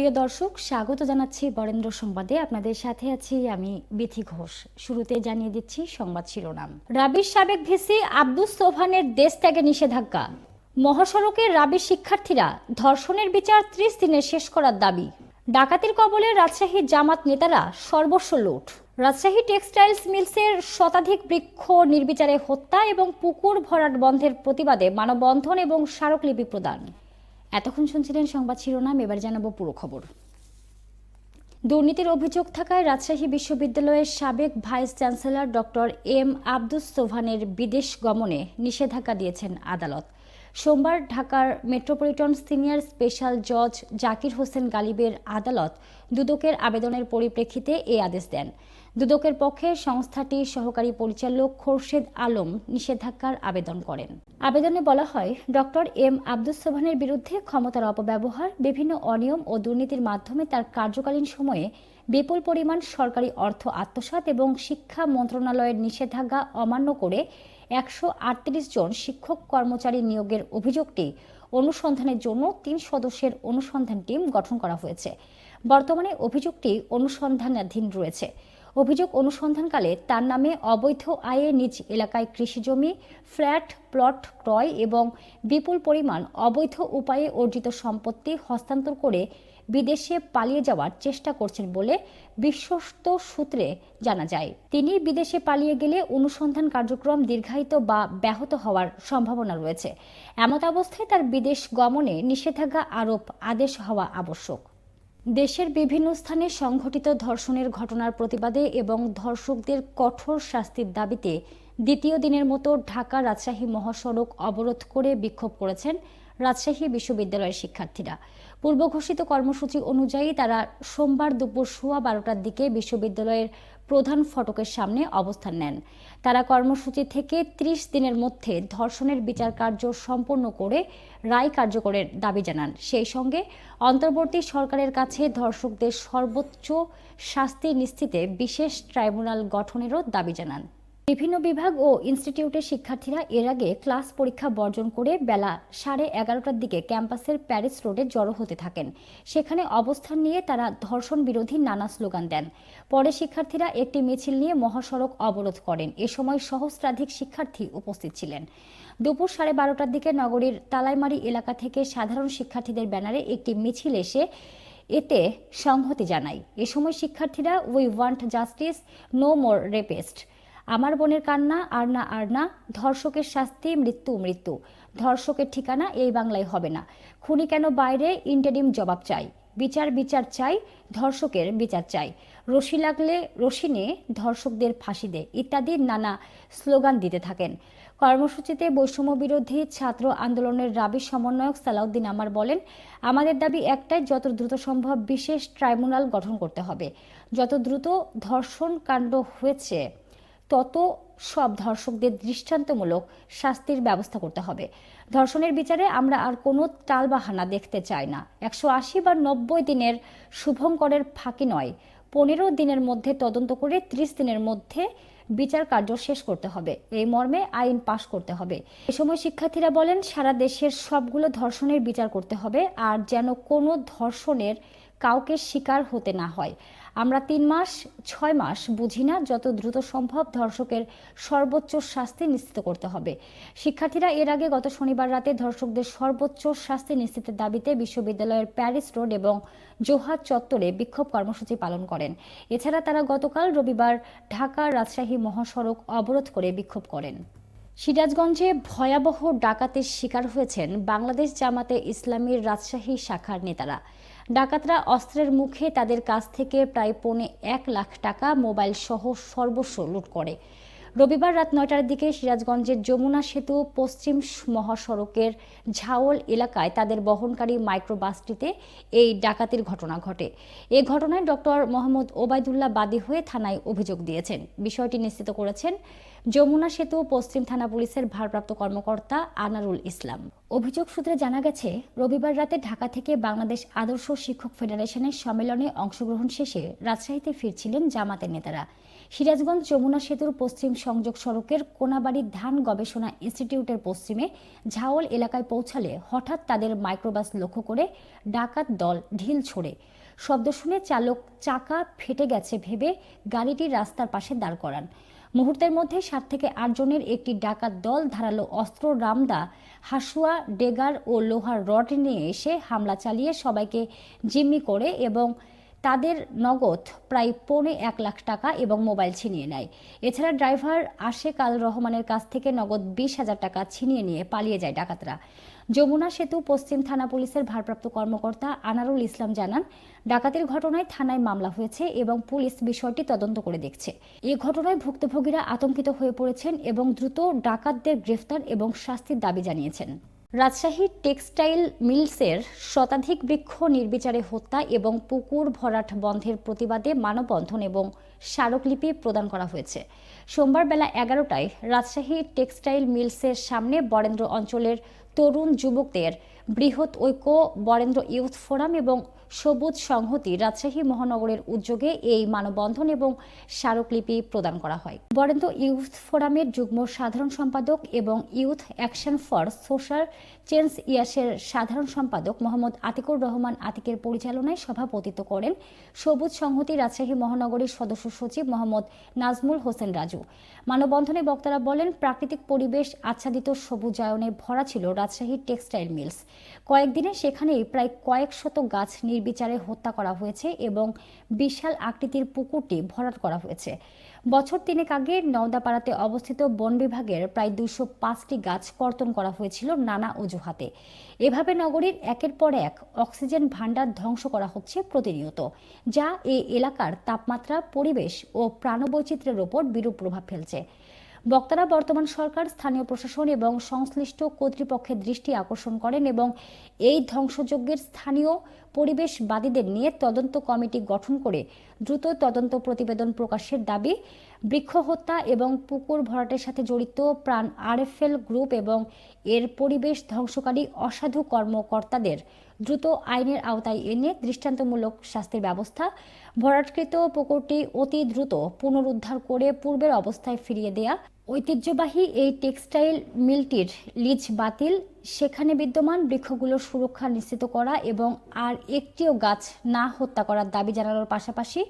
প্রিয় দর্শক, স্বাগত জানাচ্ছি বরেন্দ্র সংবাদে। আপনাদের সাথে আছি আমি বিথি ঘোষ। শুরুতে জানিয়ে দিচ্ছি সংবাদ শিরোনাম। রাবির সাবেক ভিসি আব্দুস সোভানের দেশ ত্যাগে নিষেধাজ্ঞা। মহাসড়কে রাবির শিক্ষার্থীরা ধর্ষণের বিচার ত্রিশ দিনে শেষ করার দাবি। ডাকাতির কবলে রাজশাহী জামাত নেতারা সর্বস্ব লুট। রাজশাহী টেক্সটাইলস মিলসের শতাধিক বৃক্ষ নির্বিচারে হত্যা এবং পুকুর ভরাট বন্ধের প্রতিবাদে মানববন্ধন এবং স্মারকলিপি প্রদান। এতক্ষণ শুনছিলেন সংবাদ শিরোনাম, এবার জানাব পুরো খবর। দুর্নীতির অভিযোগ থাকায় রাজশাহী বিশ্ববিদ্যালয়ের সাবেক vice chancellor doctor M Abdus সোভানের বিদেশ গমনে নিষেধাজ্ঞা দিয়েছেন আদালত। সোমবার ঢাকার মেট্রোপলিটন সিনিয়র স্পেশাল জজ জাকির হোসেন গালিবের আদালত দুদকের আবেদনের পরিপ্রেক্ষিতে এ আদেশ দেন। দুদকের পক্ষে সংস্থাটির সহকারী পরিচালক খোরশেদ আলম নিষেধাজ্ঞার আবেদন করেন। আবেদনে বলা হয়, ডক্টর এম আব্দুস সোভানের বিরুদ্ধে ক্ষমতার অপব্যবহার, বিভিন্ন অনিয়ম ও দুর্নীতির মাধ্যমে তার কার্যকালীন সময়ে বিপুল পরিমাণ সরকারি অর্থ আত্মসাৎ এবং শিক্ষা মন্ত্রণালয়ের নিষেধাজ্ঞা অমান্য করে একশো আটত্রিশ জন শিক্ষক কর্মচারী নিয়োগের অভিযোগটি অনুসন্ধানের জন্য তিন সদস্যের অনুসন্ধান টিম গঠন করা হয়েছে। বর্তমানে অভিযোগটি অনুসন্ধানাধীন রয়েছে। অভিযোগ অনুসন্ধানকালে তার নামে অবৈধ আয়ে নিজ এলাকায় কৃষিজমি ফ্ল্যাট, প্লট, ক্রয় এবং বিপুল পরিমাণ অবৈধ উপায়ে অর্জিত সম্পত্তি হস্তান্তর করে বিদেশে পালিয়ে যাওয়ার চেষ্টা করছেন বলে বিশ্বস্ত সূত্রে জানা যায়। তিনি বিদেশে পালিয়ে গেলে অনুসন্ধান কার্যক্রম দীর্ঘায়িত বা ব্যাহত হওয়ার সম্ভাবনা রয়েছে। এমত অবস্থায় তার বিদেশ গমনে নিষেধাজ্ঞা আরোপ আদেশ হওয়া আবশ্যক। দেশের বিভিন্ন স্থানে সংঘটিত ধর্ষণের ঘটনার প্রতিবাদে এবং ধর্ষকদের কঠোর শাস্তির দাবিতে দ্বিতীয় দিনের মতো ঢাকা রাজশাহী মহাসড়ক অবরোধ করে বিক্ষোভ করেছেন রাজশাহী বিশ্ববিদ্যালয়ের শিক্ষার্থীরা। পূর্বঘোষিত কর্মসূচি অনুযায়ী তারা সোমবার দুপুর সোয়া বারোটার দিকে বিশ্ববিদ্যালয়ের প্রধান ফটকের সামনে অবস্থান নেন। তারা কর্মসূচি থেকে ত্রিশ দিনের মধ্যে ধর্ষণের বিচার কার্য সম্পন্ন করে রায় কার্যকরের দাবি জানান। সেই সঙ্গে অন্তর্বর্তী সরকারের কাছে ধর্ষকদের সর্বোচ্চ শাস্তি নিশ্চিতে বিশেষ ট্রাইব্যুনাল গঠনেরও দাবি জানান। বিভিন্ন বিভাগ ও ইনস্টিটিউটের শিক্ষার্থীরা এর আগে ক্লাস পরীক্ষা বর্জন করে বেলা সাড়ে এগারোটার দিকে ক্যাম্পাসের প্যারিস রোডে জড়ো হতে থাকেন। সেখানে অবস্থান নিয়ে তারা ধর্ষণ বিরোধী নানা স্লোগান দেন। পরে শিক্ষার্থীরা একটি মিছিল নিয়ে মহাসড়ক অবরোধ করেন। এ সময় সহস্রাধিক শিক্ষার্থী উপস্থিত ছিলেন। দুপুর সাড়ে বারোটার দিকে নগরীর তালাইমারি এলাকা থেকে সাধারণ শিক্ষার্থীদের ব্যানারে একটি মিছিল এসে এতে সংহতি জানায়। এ সময় শিক্ষার্থীরা we want justice, no more rapist. আমার বোনের কান্না, আর না আর না, ধর্ষকের শাস্তি, মৃত্যু মৃত্যু। ধর্ষকের ঠিকানা এই বাংলায় হবে না। খুনি কেন বাইরে? ইন্টারিম জবাব চাই। বিচার বিচার চাই, ধর্ষকের বিচার চাই। রশি লাগলে রশি নিয়ে ধর্ষকদের ফাঁসি দে, ইত্যাদি নানা স্লোগান দিতে থাকেন। কর্মসূচিতে বৈষম্য বিরোধী ছাত্র আন্দোলনের রাবি সমন্বয়ক সালাউদ্দিন আমার বলেন, আমাদের দাবি একটাই, যত দ্রুত সম্ভব বিশেষ ট্রাইব্যুনাল গঠন করতে হবে। যত দ্রুত ধর্ষণ কাণ্ড হয়েছে তত সব ধর্ষকদের দৃষ্টান্তমূলক শাস্তির ব্যবস্থা করতে হবে। ধর্ষণের বিচারে আমরা আর কোনো টালবাহানা দেখতে চাই না। একশো আশি বা নব্বই দিনের শুভঙ্করের ফাঁকি নয়। পনেরো দিনের মধ্যে তদন্ত করে ত্রিশ দিনের মধ্যে বিচার কার্য শেষ করতে হবে। এই মর্মে আইন পাশ করতে হবে। এ সময় শিক্ষার্থীরা বলেন, সারা দেশের সবগুলো ধর্ষণের বিচার করতে হবে, আর যেন কোনো ধর্ষণের কাউকে শিকার হতে না হয়। আমরা তিন মাস, ছয় মাস বুঝি না যত দ্রুত সম্ভব ধর্ষকের সর্বোচ্চ শাস্তি নিশ্চিত করতে হবে। শিক্ষার্থীরা এর আগে গত শনিবার রাতে ধর্ষকদের সর্বোচ্চ শাস্তি নিশ্চিতের দাবিতে বিশ্ববিদ্যালয়ের প্যারিস রোড এবং জোহার চত্বরে বিক্ষোভ কর্মসূচি পালন করেন। এছাড়া তারা গতকাল রবিবার ঢাকা রাজশাহী মহাসড়ক অবরোধ করে বিক্ষোভ করেন। সিরাজগঞ্জে ভয়াবহ ডাকাতের শিকার হয়েছেন বাংলাদেশ জামাতে ইসলামীর রাজশাহী শাখার নেতারা। ডাকাতরা অস্ত্রের মুখে তাদের কাছ থেকে প্রায় পৌনে এক লাখ টাকা মোবাইল সহ সর্বস্ব লুট করে। রবিবার রাত নয়টার দিকে সিরাজগঞ্জের যমুনা সেতু পশ্চিম মহাসড়কের ঝাওল এলাকায় তাদের বহনকারী মাইক্রোবাসটিতে এই ডাকাতির ঘটনা ঘটে। এ ঘটনায় ডক্টর মোহাম্মদ ওবায়দুল্লাহ বাদী হয়ে থানায় অভিযোগ দিয়েছেন। বিষয়টি নিশ্চিত করেছেন যমুনা সেতু পশ্চিম থানা পুলিশের ভারপ্রাপ্ত কর্মকর্তা আনারুল ইসলাম। অভিযোগ সূত্রে জানা গেছে, রবিবার রাতে ঢাকা থেকে বাংলাদেশ আদর্শ শিক্ষক ফেডারেশনের সম্মেলনে অংশগ্রহণ শেষে রাজশাহীতে ফিরছিলেন জামাতের নেতারা। সিরাজগঞ্জ যমুনা সেতুর পশ্চিম সংযোগ সড়কের কোনাবাড়ি ধান গবেষণা ইনস্টিটিউটের পশ্চিমে ঝাওল এলাকায় পৌঁছালে হঠাৎ তাদের মাইক্রোবাস লক্ষ্য করে ডাকাত দল ঢিল ছোড়ে। শব্দ শুনে চালক চাকা ফেটে গেছে ভেবে গাড়িটি রাস্তার পাশে দাঁড় করান। মুহূর্তের মধ্যে সাত থেকে আট জনের একটি ডাকাত দল ধারালো অস্ত্র, রামদা, হাসুয়া, ডেগার ও লোহার রড নিয়ে এসে হামলা চালিয়ে সবাইকে জিম্মি করে এবং তাদের নগদ প্রায় পৌনে এক লাখ টাকা এবং মোবাইল ছিনিয়ে নেয়। এছাড়া ড্রাইভার আশেক আল রহমানের কাছ থেকে নগদ বিশ হাজার টাকা ছিনিয়ে নিয়ে পালিয়ে যায় ডাকাতরা। যমুনা সেতু পশ্চিম থানা পুলিশের ভারপ্রাপ্ত কর্মকর্তা আনারুল ইসলাম জানান, ডাকাতির ঘটনায় থানায় মামলা হয়েছে এবং পুলিশ বিষয়টি তদন্ত করে দেখছে। এ ঘটনায় ভুক্তভোগীরা আতঙ্কিত হয়ে পড়েছেন এবং দ্রুত ডাকাতদের গ্রেফতার এবং শাস্তির দাবি জানিয়েছেন। রাজশাহী টেক্সটাইল মিলসের শতাধিক বৃক্ষ নির্বিচারে হত্যা এবং পুকুর ভরাট বন্ধের প্রতিবাদে মানববন্ধন এবং স্মারকলিপি প্রদান করা হয়েছে। সোমবার বেলা এগারোটায় রাজশাহী টেক্সটাইল মিলসের সামনে বরেন্দ্র অঞ্চলের তরুণ যুবকদের বৃহৎ ঐক্য, বরেন্দ্র ইউথ ফোরাম এবং সবুজ সংহতি রাজশাহী মহানগরের উদ্যোগে এই মানববন্ধন এবং স্মারকলিপি প্রদান করা হয়। বরেন্দ্র ইউথ ফোরামের যুগ্ম সাধারণ সম্পাদক এবং youth action for social change Yasser সাধারণ সম্পাদক মোহাম্মদ আতিকুর রহমান আতিকের পরিচালনায় সভাপতিত্ব করেন সবুজ সংহতি রাজশাহী মহানগরীর সদস্য সচিব মোহাম্মদ নাজমুল হোসেন রাজু। মানববন্ধনে বক্তারা বলেন, প্রাকৃতিক পরিবেশ আচ্ছাদিত সবুজায়নে ভরা ছিল রাজশাহী টেক্সটাইল মিলস। কয়েকদিনে সেখানেই প্রায় কয়েক শত গাছ নির্বিচারে হত্যা করা হয়েছে এবং বিশাল আকৃতির পুকুরটি ভরাট করা হয়েছে। বছর তিনেক আগে নওদাপাড়াতে অবস্থিত বন বিভাগের প্রায় দুশো পাঁচটি গাছ কর্তন করা হয়েছিল নানা অজুহাতে। এভাবে নগরীর একের পর এক অক্সিজেন ভাণ্ডার ধ্বংস করা হচ্ছে প্রতিনিয়ত, যা এই এলাকার তাপমাত্রা, পরিবেশ ও প্রাণবৈচিত্র্যের ওপর বিরূপ প্রভাব ফেলছে। বক্তারা বর্তমান সরকার, স্থানীয় প্রশাসন এবং সংশ্লিষ্ট কর্তৃপক্ষের দৃষ্টি আকর্ষণ করেন এবং এই ধ্বংসযজ্ঞের স্থানীয় পরিবেশবাদীদের নিয়ে তদন্ত কমিটি গঠন করে দ্রুত তদন্ত প্রতিবেদন প্রকাশের দাবি বৃক্ষ হত্যা এবং পুকুর ভরাটের সাথে জড়িত প্রাণ আরএফএল গ্রুপ এবং এর পরিবেশ ধ্বংসকারী অসাধু কর্মকর্তাদের দ্রুত আইনের আওতায় এনে দৃষ্টান্তমূলক শাস্তির ব্যবস্থা। ভরাটকৃত পুকুরটি অতি দ্রুত পুনরুদ্ধার করে পূর্বের অবস্থায় ফিরিয়ে দেয়া। ঐতিহ্যবাহী এই টেক্সটাইল মিলটির লিজ বাতিল। সেখানে বিদ্যমান বৃক্ষগুলোর সুরক্ষা নিশ্চিত করা এবং আর একটিও গাছ না হত্যা করার দাবি জানানোর পাশাপাশি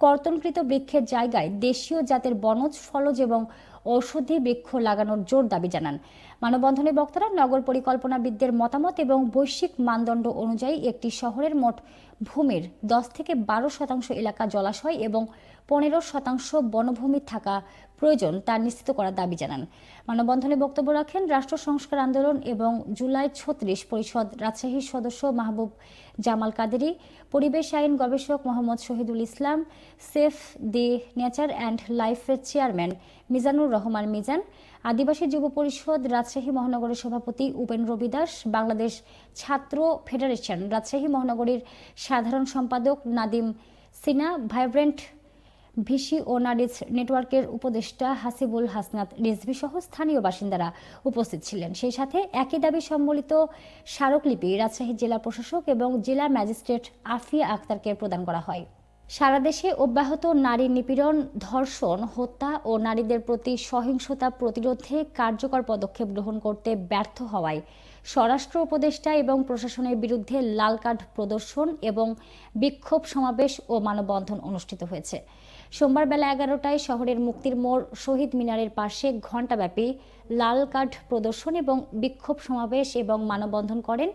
কর্তনকৃত বৃক্ষের জায়গায় দেশীয় জাতের বনজ ফলজ এবং ঔষধি বৃক্ষ লাগানোর জোর দাবি জানান। মানববন্ধনে বক্তারা নগর পরিকল্পনাবিদদের মতামত এবং বৈশ্বিক মানদণ্ড অনুযায়ী একটি শহরের মোট ভূমির দশ থেকে বারো শতাংশ এলাকা জলাশয় এবং পনেরো শতাংশ বনভূমি থাকা প্রয়োজন তা নিশ্চিত করার দাবি জানান। মানববন্ধনে বক্তব্য রাখেন রাষ্ট্র সংস্কার আন্দোলন এবং জুলাই ছত্রিশ পরিষদ রাজশাহীর সদস্য মাহবুব জামাল কাদেরি, পরিবেশ আইন গবেষক Mohammad Shahidul Islam, save the nature and লাইফের চেয়ারম্যান মিজানুর রহমান মিজান, আদিবাসী যুব পরিষদ রাজশাহী মহানগরের সভাপতি উপেন্দ্র বিদাস বাংলাদেশ ছাত্র ফেডারেশন রাজশাহী মহানগরীর সাধারণ সম্পাদক নাদিম সিনা ভাইব্রেন্ট ভিসি ও নারিজ নেটওয়ার্কের উপদেষ্টা হাসিবুল হাসনাত রিজভি সহ স্থানীয় বাসিন্দারা উপস্থিত ছিলেন। সেই সাথে একই দাবি সম্বলিত স্মারকলিপি রাজশাহী জেলা প্রশাসক এবং জেলা ম্যাজিস্ট্রেট আফিয়া আক্তারকে প্রদান করা হয়। সারা দেশে অব্যাহত নারী নিপীড়ন, ধর্ষণ, হত্যা ও নারীদের প্রতি সহিংসতা প্রতিরোধে কার্যকর পদক্ষেপ গ্রহণ করতে ব্যর্থ হওয়ায় স্বরাষ্ট্র উপদেষ্টা এবং প্রশাসনের বিরুদ্ধে লাল কার্ড প্রদর্শন এবং বিক্ষোভ সমাবেশ ও মানববন্ধন অনুষ্ঠিত হয়েছে। সোমবার বেলা এগারোটায় শহরের মুক্তির মোড় শহীদ মিনারের পাশে ঘণ্টাব্যাপী লাল কার্ড প্রদর্শন এবং বিক্ষোভ সমাবেশ এবং মানববন্ধন করেন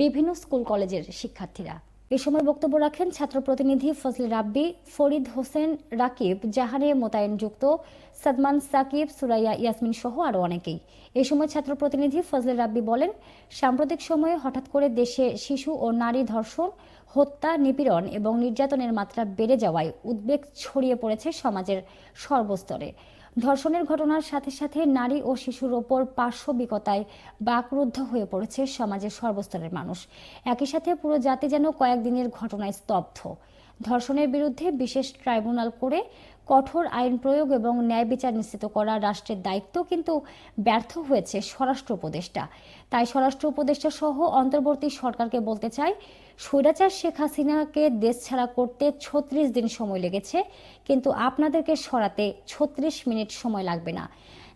বিভিন্ন স্কুল কলেজের শিক্ষার্থীরা। এ সময় বক্তব্য রাখেন ছাত্র প্রতিনিধি ফজল রাব্বি, ফরিদ হোসেন রাকিব, জাহানে মোতায়েন যুক্ত সাদমান সাকিব, সুরাইয়া ইয়াসমিন সহ আরও অনেকেই। এ সময় ছাত্র প্রতিনিধি ফজলে রাব্বি বলেন, সাম্প্রতিক সময়ে হঠাৎ করে দেশে শিশু ও নারী ধর্ষণ, হত্যা, নিপীড়ন এবং নির্যাতনের মাত্রা বেড়ে যাওয়ায় উদ্বেগ ছড়িয়ে পড়েছে সমাজের সর্বস্তরে। ধর্ষণের ঘটনার সাথে সাথে নারী ও শিশুর ওপর পার্শ্ববিকতায় বাকরুদ্ধ হয়ে পড়েছে সমাজের সর্বস্তরের মানুষ। একই সাথে পুরো জাতি যেন কয়েকদিনের ঘটনায় স্তব্ধ। ধর্ষণের বিরুদ্ধে বিশেষ ট্রাইব্যুনাল করে কঠোর আইন প্রয়োগ এবং ন্যায় বিচার নিশ্চিত করা রাষ্ট্রের দায়িত্ব কিন্তু ব্যর্থ হয়েছে স্বরাষ্ট্র উপদেষ্টা। তাই স্বরাষ্ট্র উপদেষ্টা সহ অন্তর্বর্তী সরকারকে বলতে চাই, স্বৈরাচার শেখ হাসিনাকে দেশ ছাড়া করতে ছত্রিশ দিন সময় লেগেছে, কিন্তু আপনাদেরকে সরাতে ছত্রিশ মিনিট সময় লাগবে না।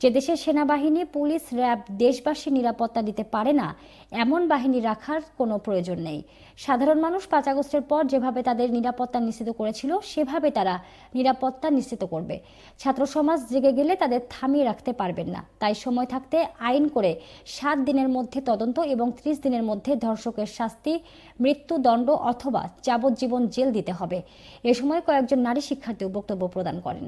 যে দেশের সেনাবাহিনী, পুলিশ, র্যাব দেশবাসীর নিরাপত্তা দিতে পারে না, এমন বাহিনী রাখার কোনো প্রয়োজন নেই। সাধারণ মানুষ পাঁচ আগস্টের পর যেভাবে তাদের নিরাপত্তা নিশ্চিত করেছিল, সেভাবে তারা নিরাপত্তা নিশ্চিত করবে। ছাত্র সমাজ জেগে গেলে তাদের থামিয়ে রাখতে পারবেন না। তাই সময় থাকতে আইন করে সাত দিনের মধ্যে তদন্ত এবং ত্রিশ দিনের মধ্যে ধর্ষকের শাস্তি, মৃত্যুদণ্ড অথবা যাবজ্জীবন জেল দিতে হবে। এ সময় কয়েকজন নারী শিক্ষার্থীও বক্তব্য প্রদান করেন।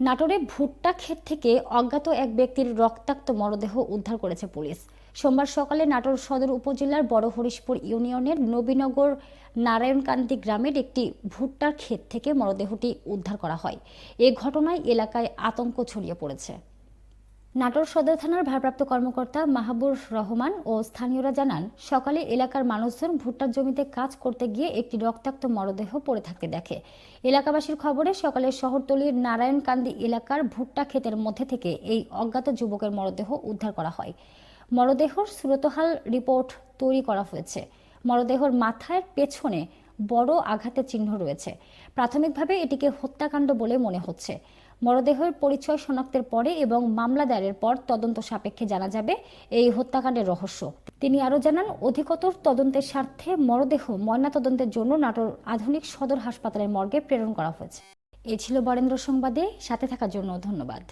নাটোরে ভুট্টা ক্ষেত থেকে অজ্ঞাত এক ব্যক্তির রক্তাক্ত মরদেহ উদ্ধার করেছে পুলিশ। সোমবার সকালে নাটোর সদর উপজেলার বড় হরিশপুর ইউনিয়নের নবীনগর নারায়ণকান্তি গ্রামের একটি ভুট্টার ক্ষেত থেকে মরদেহটি উদ্ধার করা হয়। এ ঘটনায় এলাকায় আতঙ্ক ছড়িয়ে পড়েছে। নাটোর সদর থানার ভারপ্রাপ্ত কর্মকর্তা মাহাবুর রহমান ও স্থানীয়রা জানান, সকালে এলাকার মানুষজন ভুট্টার জমিতে কাজ করতে গিয়ে একটি রক্তাক্ত মরদেহ পড়ে থাকতে দেখে। এলাকাবাসীর খবরে সকালে শহরতলির নারায়ণকান্দি এলাকার ভুট্টা ক্ষেতের মধ্যে থেকে এই অজ্ঞাত যুবকের মরদেহ উদ্ধার করা হয়। মরদেহর সুরতহাল রিপোর্ট তৈরি করা হয়েছে। মরদেহর মাথার পেছনে বড় আঘাতের চিহ্ন রয়েছে। প্রাথমিকভাবে এটিকে হত্যাকাণ্ড বলে মনে হচ্ছে। মরদেহের পরিচয় শনাক্তের পরে এবং মামলা দায়েরের পর তদন্ত সাপেক্ষে জানা যাবে এই হত্যাকাণ্ডের রহস্য। তিনি আরও জানান, অধিকতর তদন্তের স্বার্থে মরদেহ ময়নাতদন্তের জন্য নাটোর আধুনিক সদর হাসপাতালের মর্গে প্রেরণ করা হয়েছে। এ ছিল বরেন্দ্র সংবাদে, সাথে থাকার জন্য ধন্যবাদ।